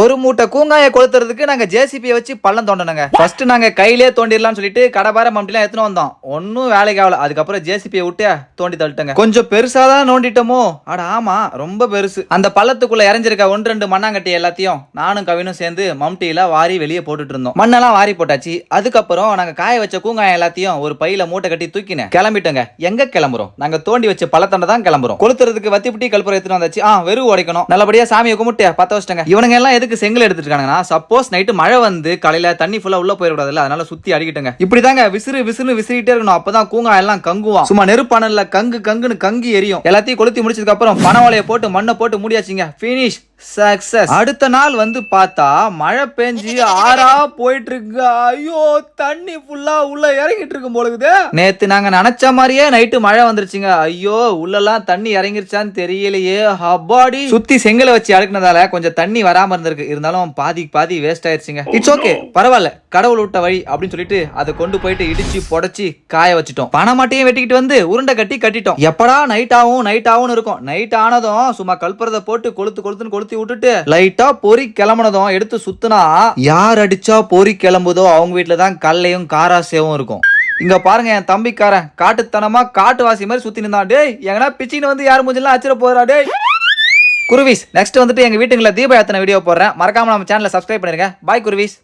ஒரு மூட்டை கூங்காய கொளுத்துறதுக்கு நாங்க ஜேசிபியை வச்சு பள்ளம் தோண்டணுங்க. ஃபர்ஸ்ட் நாங்க கையிலே தோண்டிடலாம்னு சொல்லிட்டு கடபார மம்டிலாம் எடுத்துன்னு வந்தோம். ஒன்னும் வேலைக்கு ஆகல. அதுக்கப்புறம் ஜேசிபியை விட்டு தோண்டி தள்ளிட்டங்க. கொஞ்சம் பெருசா தான் நோண்டிட்டோமோ? அட ஆமா ரொம்ப பெருசு. அந்த பள்ளத்துக்குள்ள இறஞ்சிருக்க ஒன்று ரெண்டு மண்ணாங்கட்டி எல்லாத்தையும் நானும் கவினும் சேர்ந்து மம்டியில வாரி வெளியே போட்டுட்டு இருந்தோம். மண்ணெல்லாம் வாரி போட்டாச்சு. அதுக்கப்புறம் நாங்க காய வச்ச கூங்காயம் எல்லாத்தையும் ஒரு பையில மூட்டை கட்டி தூக்கினேன். கிளம்பிட்டோங்க. எங்க கிளம்புறோம்? நாங்க தோண்டி வச்ச பள்ளத்தாண்ட தான் கிளம்புறோம். கொளுத்துறதுக்கு வத்திப்பட்டி கல்புரம் எடுத்துட்டு வந்தாச்சு. ஆ வெறும் உடைக்கணும். நல்லபடியா சாமியை கும்பிட்டு பத்த வச்சிட்டங்க. இவனுங்க எல்லாம் எதுக்கு செங்கல் எடுத்துட்டு இருக்காங்கன்னா சப்போஸ் நைட்டு மழை வந்து காலையில தண்ணி ஃபுல்லா உள்ள போயிடக்கூடாதுல்ல அதனால சுத்தி அடிக்கிட்டுங்க. இப்படிதாங்க விசிறு விசிறு விசிறிட்டே இருக்கணும். அப்பதான் கூங்கா எல்லாம் கங்குவான். சும்மா நெருப்பானல்ல கங்கு கங்குன்னு கங்கி எரியும். எல்லாத்தையும் கொளுத்தி முடிச்சதுக்கு அப்புறம் பனவாலையை போட்டு மண்ணை போட்டு முடியாச்சுங்க. ஃபினிஷ் சக்சஸ் அடுத்த நாள் வந்து பார்த்தா மழை பெஞ்சு ஆறா போயிட்டு இருக்கு ஐயோ தண்ணி ஃபுல்லா உள்ள இறங்கிட்டு இருக்கும் போலுக்குது நேத்து நாங்க நினைச்ச மாதிரியே நைட்டு மழை வந்துருச்சுங்க. ஐயோ உள்ளெல்லாம் தண்ணி இறங்கிருச்சான்னு தெரியலையே. ஹப்பாடி சுத்தி செங்கலை வச்சு அடுக்குனதால கொஞ்சம் தண்ணி வராம இருந்திருக்கு. இருந்தாலும் பாதி பாதி வேஸ்ட் ஆயிருச்சுங்க. இட்ஸ் ஓகே பரவாயில்ல. கடவுள் விட்ட வழி அப்படின்னு சொல்லிட்டு அதை கொண்டு போயிட்டு இடிச்சு புடைச்சி காய வச்சுட்டோம். பணமாட்டையும் வெட்டிக்கிட்டு வந்து உருண்டை கட்டி கட்டிட்டோம். எப்படா நைட் ஆகும் நைட் ஆகும்னு இருக்கும். நைட் ஆனதும் சும்மா கல்புறத போட்டு கொளுத்து கொளுத்துன்னு கொளுத்தி விட்டுட்டு லைட்டா பொறி கிளம்புனதும் எடுத்து சுத்தினா யார் அடிச்சா பொறி கிளம்புதோ அவங்க வீட்டுல தான் கல்லையும் காராசேவும் இருக்கும். இங்க பாருங்க என் தம்பிக்காரன் காட்டுத்தனமா காட்டுவாசி மாதிரி சுத்தி நின்றான் டேய் எங்கன்னா பிச்சின்னு வந்து யார் மூஞ்செல்லாம் அச்சிட போறா? டேய். குருவிஸ் நெக்ஸ்ட் வந்துட்டு எங்க வீட்டுங்கள தீப யாத்திரை வீடியோ போடுறேன். மறக்காம நம்ம சேனலை சப்ஸ்கிரைப் பண்ணிருங்க. பாய் குருவிஸ்.